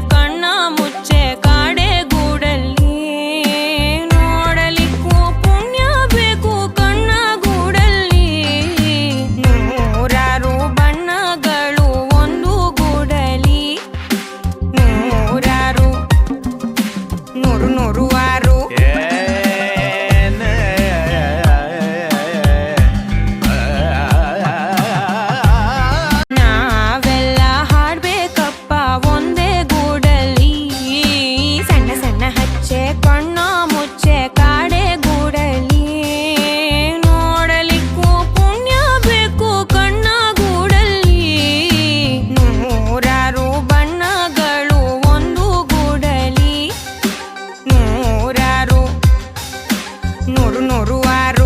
ಕಣ್ಣ ಮುಚ್ಚೆ ಕಾಡೆ ಗೂಡಲ್ಲಿ ನೋಡಲಿಕ್ಕೂ ಪುಣ್ಯ ಬೇಕು ಕಣ್ಣ ಗೂಡಲ್ಲಿ. ನೂರಾರು ಬಣ್ಣಗಳು ಒಂದು ಗೂಡಲಿ. ನೂರಾರು ನೂರು ನೂರು moruaru